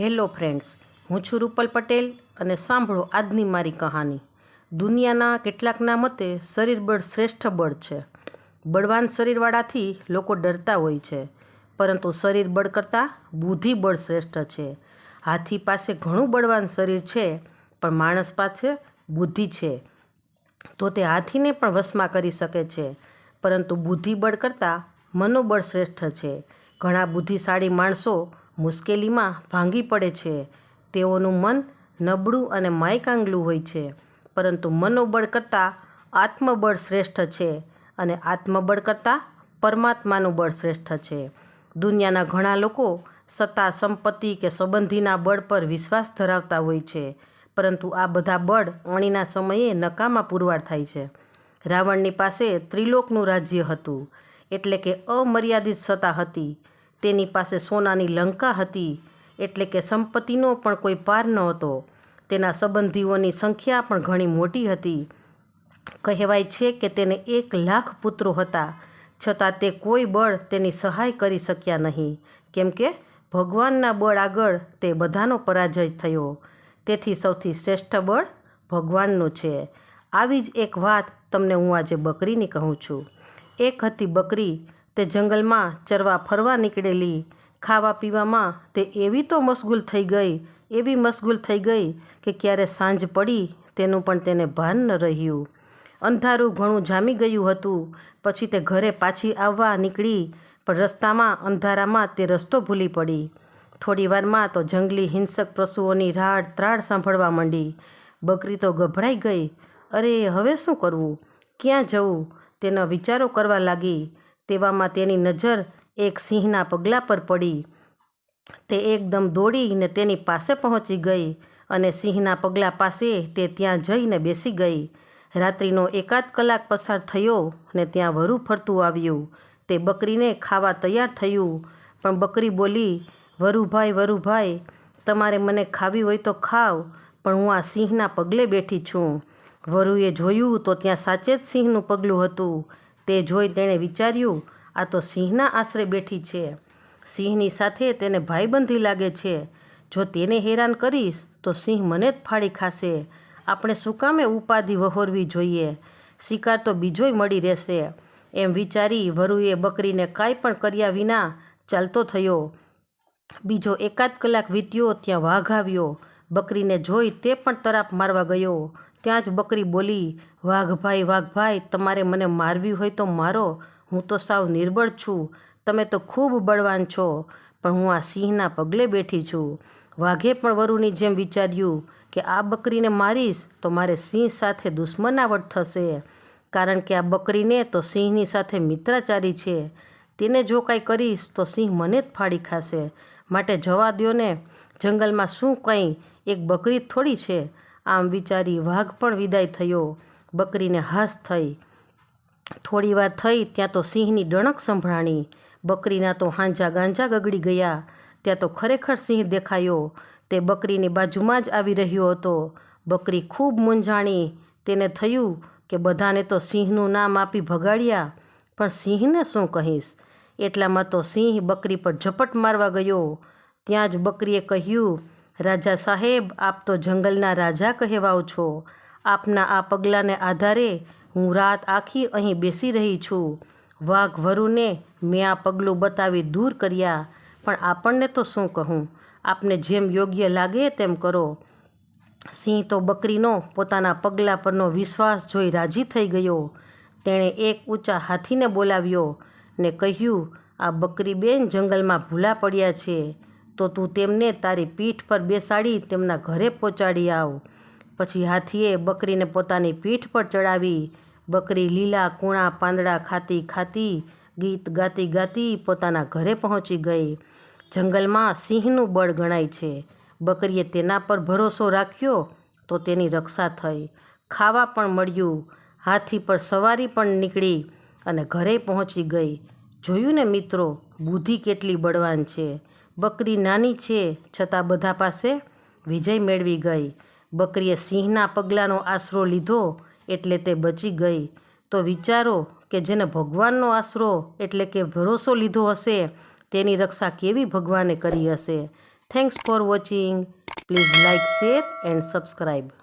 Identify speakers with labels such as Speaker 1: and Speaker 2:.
Speaker 1: Hello friends, હું છું રૂપલ પટેલ અને સાંભળો આજની મારી કહાની. દુનિયાના કેટલાકના મતે શરીર બળ શ્રેષ્ઠ બળ છે. બળવાન શરીરવાળાથી લોકો ડરતા હોય છે, પરંતુ શરીર બળ કરતાં બુદ્ધિ બળ શ્રેષ્ઠ છે. હાથી પાસે ઘણું બળવાન શરીર છે, પણ માણસ પાસે બુદ્ધિ છે. તો તે હાથીને પણ વશમાં કરી શકે છે, પરંતુ બુદ્ધિબળ કરતાં મનોબળ શ્રેષ્ઠ છે. ઘણા બુદ્ધિશાળી માણસો મુશ્કેલીમાં ભાંગી પડે છે. તેઓનું મન નબળું અને માયકાંગલું હોય છે, પરંતુ મનોબળ કરતાં આત્મબળ શ્રેષ્ઠ છે અને આત્મબળ કરતાં પરમાત્માનું બળ શ્રેષ્ઠ છે. દુનિયાના ઘણા લોકો સત્તા, સંપત્તિ કે સંબંધીના બળ પર વિશ્વાસ ધરાવતા હોય છે, પરંતુ આ બધા બળ અણીના સમયે નકામા પુરવાર થાય છે. રાવણની પાસે ત્રિલોકનું રાજ્ય હતું, એટલે કે અમર્યાદિત સત્તા હતી. તેની પાસે સોનાની લંકા હતી, એટલે કે સંપત્તિનો પણ કોઈ પાર નહોતો. તેના સંબંધીઓની સંખ્યા પણ ઘણી મોટી હતી. કહેવાય છે કે તેને એક લાખ પુત્રો હતા, છતાં તે કોઈ બળ તેની સહાય કરી શક્યા નહીં. કેમ કે ભગવાનના બળ આગળ તે બધાનો પરાજય થયો. તેથી સૌથી શ્રેષ્ઠ બળ ભગવાનનું છે. આવી જ એક વાત તમને હું આજે બકરીની કહું છું. એક હતી બકરી તે જંગલમાં ચરવા ફરવા નીકળેલી. ખાવા પીવામાં તે એવી તો મશગુલ થઈ ગઈ, એવી મશગુલ થઈ ગઈ કે ક્યારે સાંજ પડી તેનું પણ તેને ભાન ન રહ્યું. અંધારું ઘણું જામી ગયું હતું. પછી તે ઘરે પાછી આવવા નીકળી, પણ રસ્તામાં, અંધારામાં તે રસ્તો ભૂલી પડી. થોડી વારમાં તો જંગલી હિંસક પશુઓની રાડ ત્રાડ સાંભળવા માંડી. બકરી તો ગભરાઈ ગઈ. અરે, હવે શું કરવું? ક્યાં જવું? તેના વિચારો કરવા લાગી. તેવામાં તેની નજર એક સિંહના પગલા પર પડી. તે એકદમ દોડીને તેની પાસે પહોંચી ગઈ અને સિંહના પગલા પાસે તે ત્યાં જઈને બેસી ગઈ. રાત્રિનો એકાદ કલાક પસાર થયો ને ત્યાં વરુ ફરતું આવ્યું. તે બકરીને ખાવા તૈયાર થયું. પણ બકરી બોલી વરુભાઈ વરુભાઈ તમારે મને ખાવી હોય તો ખાવ, પણ હું આ સિંહના પગલે બેઠી છું. વરુએ જોયું તો ત્યાં સાચે જ સિંહનું પગલું હતું. તે જોઈ તેણે વિચાર્યું, આ તો સિંહના આશરે બેઠી છે. સિંહની સાથે તેને ભાઈબંધી લાગે છે. જો તેને હેરાન કરીશ, તો સિંહ મને જ ફાડી ખાશે. આપણે શું કામે ઉપાધિ વહોરવી જોઈએ? શિકાર તો બીજોય મળી રહેશે. એમ વિચારી વરુએ બકરીને કાંઈ પણ કર્યા વિના ચાલતો થયો. બીજો એકાદ કલાક વીત્યો, ત્યાં વાઘ આવ્યો. બકરીને જોઈ તે પણ તરાપ મારવા ગયો. ત્યાં જ બકરી બોલી વાઘભાઈ વાઘભાઈ તમારે મને મારવી હોય તો મારો. હું તો સાવ નિર્બળ છું. તમે તો ખૂબ બળવાન છો, પણ હું આ સિંહના પગલે બેઠી છું. વાઘે પણ વરુની જેમ વિચાર્યું કે, આ બકરીને મારીશ તો મારે સિંહ સાથે દુશ્મનાવટ થશે. કારણ કે આ બકરીને તો સિંહની સાથે મિત્રાચારી છે. તેને જો કાંઈ કરીશ તો સિંહ મને જ ફાડી ખાશે. માટે જવા દો ને જંગલમાં શું કંઈ? એક બકરી થોડી છે. આમ વિચારી વાઘ પણ વિદાય થયો. બકરીને હાશ થઈ. થોડી વાર થઈ ત્યાં તો સિંહની ડણક સંભળાણી. બકરીના તો હાંજા ગાંજા ગગડી ગયા. ત્યાં તો ખરેખર સિંહ દેખાયો. તે બકરીની બાજુમાં જ આવી રહ્યો હતો. બકરી ખૂબ મૂંઝાણી. તેને થયું કે બધાને તો સિંહનું નામ આપી ભગાડ્યા. પણ સિંહને શું કહીશ? એટલામાં તો સિંહ બકરી પર ઝપટ મારવા ગયો. ત્યાં જ બકરીએ કહ્યું રાજા સાહેબ, આપ તો જંગલના રાજા કહેવાઓ છો. આપના આ પગલાંને આધારે હું રાત આખી અહીં બેસી રહી છું. વાઘ વરુને મેં આ પગલું બતાવી દૂર કર્યા, પણ આપણને તો શું કહું? આપને જેમ યોગ્ય લાગે તેમ કરો. સિંહ તો બકરીનો પોતાના પગલાં પરનો વિશ્વાસ જોઈ રાજી થઈ ગયો. તેણે એક ઊંચા હાથીને બોલાવ્યો ને કહ્યું, આ બકરી બેન જંગલમાં ભૂલા પડ્યા છે. તો તું તેમને તારી પીઠ પર બેસાડી તેમના ઘરે પહોંચાડી આવ. પછી હાથીએ બકરીને પોતાની પીઠ પર ચડાવી. બકરી લીલા કૂણા પાંદડા ખાતી ખાતી ગીત ગાતી ગાતી પોતાના ઘરે પહોંચી ગઈ. જંગલમાં સિંહનું બળ ગણાય છે. બકરીએ તેના પર ભરોસો રાખ્યો તો તેની રક્ષા થઈ. ખાવા પણ મળ્યું. હાથી પર સવારી પણ નીકળી અને ઘરે પહોંચી ગઈ. જોયું ને મિત્રો, બુદ્ધિ કેટલી બળવાન છે. બકરી નાની છે છતાં બધા પાસે વિજય મેળવી ગઈ. બકરીએ સિંહના પગલાંનો આશરો લીધો એટલે તે બચી ગઈ. તો વિચારો કે જેને ભગવાનનો આશરો એટલે કે ભરોસો લીધો હશે, તેની રક્ષા કેવી ભગવાને કરી હશે. Thanks for watching please like share and subscribe